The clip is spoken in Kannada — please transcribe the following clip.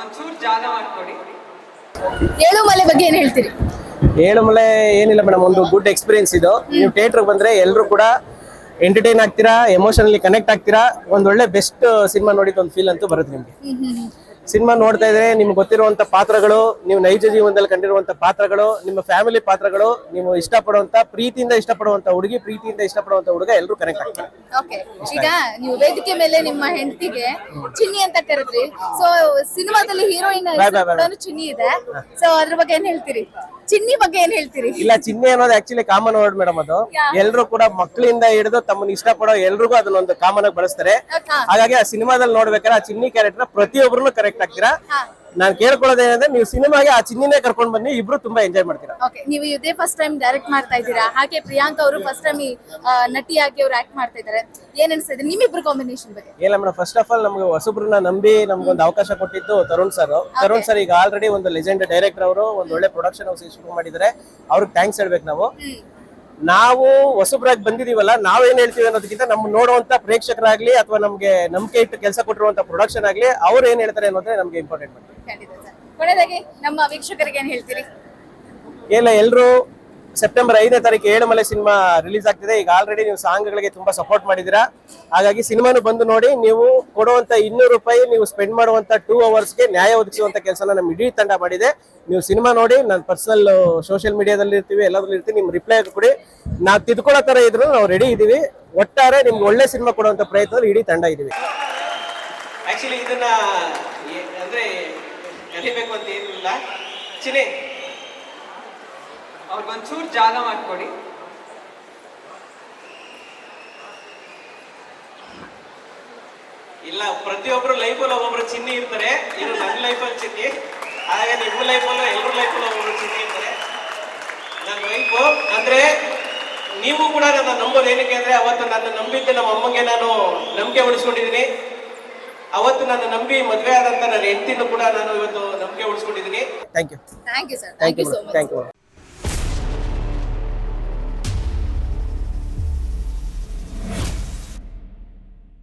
ಒಂಚೂರು ಜಾಗ ಮಾಡ್ಕೊಡಿ. ಏಳು ಮಲೆ ಬಗ್ಗೆ ಏನ್ ಹೇಳ್ತೀರಿ? ಏಳುಮಲೆ ಏನಿಲ್ಲ ಮೇಡಮ್ ಒಂದು ಗುಡ್ ಎಕ್ಸ್ಪೀರಿಯನ್ಸ್ ಇದು. ನೀವು ಥಿಯೇಟರ್ ಬಂದ್ರೆ ಎಲ್ಲರೂ ಕೂಡ ಎಂಟರ್ಟೈನ್ ಆಗ್ತೀರಾ ಎಮೋಷನಲಿ ಕನೆಕ್ಟ್ ಆಗ್ತೀರಾ? ಒಂದ್ ಒಳ್ಳೆ ಬೆಸ್ಟ್ ಸಿನಿಮಾ ನೋಡಿದ ಒಂದು ಫೀಲ್ ಅಂತೂ ಬರುತ್ತೆ ನಿಮ್ಗೆ. ಸಿನಿಮಾ ನೋಡ್ತಾ ಇದ್ರೆ ನಿಮ್ಗೆ ಗೊತ್ತಿರುವಂತ ಪಾತ್ರಗಳು ನೀವು ನೈಜ ಜೀವನದಲ್ಲಿ ಕಂಡಿರುವಂತ ಪಾತ್ರಗಳು ನಿಮ್ಮ ಫ್ಯಾಮಿಲಿ ಪಾತ್ರಗಳು ನೀವು ಇಷ್ಟಪಡುವಂತ ಪ್ರೀತಿಯಿಂದ ಇಷ್ಟಪಡುವಂತ ಹುಡುಗಿ ಪ್ರೀತಿಯಿಂದ ಇಷ್ಟಪಡುವಂತ ಹುಡುಗ ಎಲ್ಲರೂ ಕನೆಕ್ಟ್ ಆಗ್ತಾರೆ. ಓಕೆ ಈಗ ನೀವು ವೇದಿಕೆ ಮೇಲೆ ನಿಮ್ಮ ಹೆಂಡತಿಗೆ ಚಿನ್ನಿ ಅಂತ ಕರೆದ್ರಿ. ಸೊ ಸಿನಿಮಾದಲ್ಲಿ ಹೀರೋಯಿನ್. ಚಿನ್ನಿ ಇದೆ. ಸೊ ಅದ್ರ ಬಗ್ಗೆ ಏನ್ ಹೇಳ್ತೀರಿ? ಚಿನ್ನಿ ಬಗ್ಗೆ ಏನ್ ಹೇಳ್ತೀರಿ? ಇಲ್ಲ ಚಿನ್ನಿ ಅನ್ನೋದು ಆಕ್ಚುಲಿ ಕಾಮನ್ ವರ್ಡ್ ಮೇಡಮ್ ಅದು. ಎಲ್ರು ಎಲ್ಲರೂ ಕೂಡ ಮಕ್ಕಳಿಂದ ಹಿಡಿದು ತಮ್ಮನ್ನ ಇಷ್ಟಪಡೋ ಎಲ್ರಿಗೂ ಅದನ್ನೊಂದು ಕಾಮನ್ ಆಗಿ ಬಳಸ್ತಾರೆ. ಹಾಗಾಗಿ ಆ ಸಿನಿಮಾದಲ್ಲಿ ನೋಡ್ಬೇಕಾದ್ರೆ ಆ ಚಿನ್ನಿ ಕ್ಯಾರೆಕ್ಟರ್ ಪ್ರತಿಯೊಬ್ಬರು ಕರೆಕ್ಟ್ ಆಗ್ತೀರಾ. ನಾನ್ ಕೇಳ್ಕೊಳ್ಳೋದೇನಂದ್ರೆ ನೀವು ಸಿನಿಮಾಗೆ ಆ ಚಿನ್ನಿನೇ ಕರ್ಕೊಂಡು ಬನ್ನಿ ಇಬ್ರು ತುಂಬಾ ಎಂಜಾಯ್ ಮಾಡ್ತೀರಾ. ಓಕೆ ನೀವು ಇದೇ ಫಸ್ಟ್ ಟೈಮ್ ಡೈರೆಕ್ಟ್ ಮಾಡ್ತಾ ಇದ್ದೀರಾ? ಹಾಗೆ ಪ್ರಿಯಾಂಕಾ ಅವರು ಫಸ್ಟ್ ಟೈಮ್ ನಟಿಯಾಗಿ ಅವರು ಆಕ್ಟ್ ಮಾಡ್ತಾ ಇದ್ದಾರೆ. ಏನ್ ಅನ್ಸ್ತಾ ಇದೆ ನಿಮ್ಮಿಬ್ರು ಕಾಂಬಿನೇಷನ್ ಬಗ್ಗೆ? ಇಲ್ಲ ಮೇಡಮ್ ಫಸ್ಟ್ ಆಫ್ ಆಲ್ ನಮ್ಗೆ ಹೊಸಬ್ರನ್ನ ನಂಬಿ ನಮ್ಗೊಂದು ಅವಕಾಶ ಕೊಟ್ಟಿದ್ದು ತರುಣ್ ಸರ್ ತರುಣ್ ಸರ್ ಈಗ ಆಲ್ರೆಡಿ ಒಂದು ಲೆಜೆಂಡ್ ಡೈರೆಕ್ಟರ್ ಅವರು ಒಂದು ಒಳ್ಳೆ ಪ್ರೊಡಕ್ಷನ್ ಹೌಸ್ ಶುರು ಮಾಡಿದ್ದಾರೆ. ಅವ್ರಿಗೆ ಥ್ಯಾಂಕ್ಸ್ ಹೇಳ್ಬೇಕು ನಾವು. ನಾವು ಹೊಸಬ್ರಾಗಿ ಬಂದಿದೀವಲ್ಲ ನಾವೇನ್ ಹೇಳ್ತೀವಿ ಅನ್ನೋದಕ್ಕಿಂತ ನಮ್ ನೋಡುವಂತ ಪ್ರೇಕ್ಷಕರಾಗ್ಲಿ ಅಥವಾ ನಮ್ಗೆ ನಂಬಿಕೆ ಇಟ್ಟು ಕೆಲಸ ಕೊಟ್ಟಿರುವಂತ ಪ್ರೊಡಕ್ಷನ್ ಆಗ್ಲಿ ಅವ್ರು ಏನ್ ಹೇಳ್ತಾರೆ ಅನ್ನೋದೇ ನಮ್ಗೆ ಇಂಪಾರ್ಟೆಂಟ್ ಮಾಡ್ತೀವಿ ಖಂಡಿತ ಸರ್. ಕೊನೆಯದಾಗಿ ನಮ್ಮ ವೀಕ್ಷಕರಿಗೆ ಏನ್ ಹೇಳ್ತೀರಿ? ಇಲ್ಲ ಎಲ್ಲರೂ ಸೆಪ್ಟೆಂಬರ್ ಐದನೇ ತಾರೀಕು ಏಳುಮಲೆ ಸಿನಿಮಾ ರಿಲೀಸ್ ಆಗ್ತಿದೆ. ಈಗ ಆಲ್ರೆಡಿ ನೀವು ಸಾಂಗ್ಗಳಿಗೆ ತುಂಬಾ ಸಪೋರ್ಟ್ ಮಾಡಿದ್ದೀರಾ. ಹಾಗಾಗಿ ಸಿನಿಮಾನು ಬಂದು ನೋಡಿ ನೀವು ಕೊಡುವಂತ ಇನ್ನೂರು ರೂಪಾಯಿ ನೀವು ಸ್ಪೆಂಡ್ ಮಾಡುವಂತ ಟೂ ಅವರ್ಸ್ಗೆ ನ್ಯಾಯ ಒದಗಿಸುವಂತ ಕೆಲಸ ನಮ್ಮ ಇಡೀ ತಂಡ ಮಾಡಿದೆ. ನೀವು ಸಿನಿಮಾ ನೋಡಿ ನಾನು ಪರ್ಸನಲ್ ಸೋಷಿಯಲ್ ಮೀಡಿಯಾದಲ್ಲಿ ಇರ್ತೀವಿ ಎಲ್ಲದ್ರಲ್ಲಿ ಇರ್ತೀವಿ ನಿಮ್ಮ ರಿಪ್ಲೈ ಕೊಡಿ. ನಾವು ತಿದ್ಕೊಳ್ಳೋ ತರ ಇದ್ರು ನಾವು ರೆಡಿ ಇದೀವಿ ಒಟ್ಟಾರೆ ನಿಮ್ಗೆ ಒಳ್ಳೆ ಸಿನಿಮಾ ಕೊಡುವಂತ ಪ್ರಯತ್ನದಲ್ಲಿ ಇಡೀ ತಂಡ ಇದೀವಿ ಆಕ್ಚುಲಿ ಇದನ್ನ ಅಂದ್ರೆ ಕಲಿಬೇಕು ಅಂತ ಏನಿಲ್ಲ. ಅವ್ರಿಗೆ ಅವ್ರಿಗೊಂಚೂರು ಜಾಗ ಮಾಡ್ಕೊಡಿ. ಇಲ್ಲ, ಪ್ರತಿಯೊಬ್ರು ಲೈಫಲ್ಲಿ ಒಬ್ಬೊಬ್ರು ಚಿನ್ನಿ ಇರ್ತಾರೆ. ಇದು ನನ್ನ ಲೈಫಲ್ಲಿ ಚಿನ್ನಿ. ಹಾಗೆ ನಿಮ್ಮ ಲೈಫಲ್ಲೂ ಎಲ್ಲರ ಲೈಫಲ್ಲೂ ಒಬ್ಬೊಬ್ರು ಚಿನ್ನಿ ಇರ್ತಾರೆ. ನನ್ನ ಲೈಫ್ ಅಂದ್ರೆ ನೀವು ಕೂಡ ನನ್ನ ನಂಬೋದು ಏನಕ್ಕೆ ಅಂದ್ರೆ ಅವತ್ತು ನನ್ನ ನಂಬಿದ್ದೆ ನಮ್ಮ ಅಮ್ಮಗೆ ನಾನು ನಂಬಿಕೆ ಉಳಿಸ್ಕೊಂಡಿದ್ದೀನಿ. ಅವತ್ತು ನನ್ನ ನಂಬಿ ಮದುವೆ ಆದಂತ ನನ್ನ ಹೆಂಡತಿನೂ ಕೂಡ ನಾನು ಇವತ್ತು ನಂಬಿಕೆ ಉಳಿಸ್ಕೊಂಡಿದ್ದೀನಿ. Thank you thank you sir thank you you so much thank you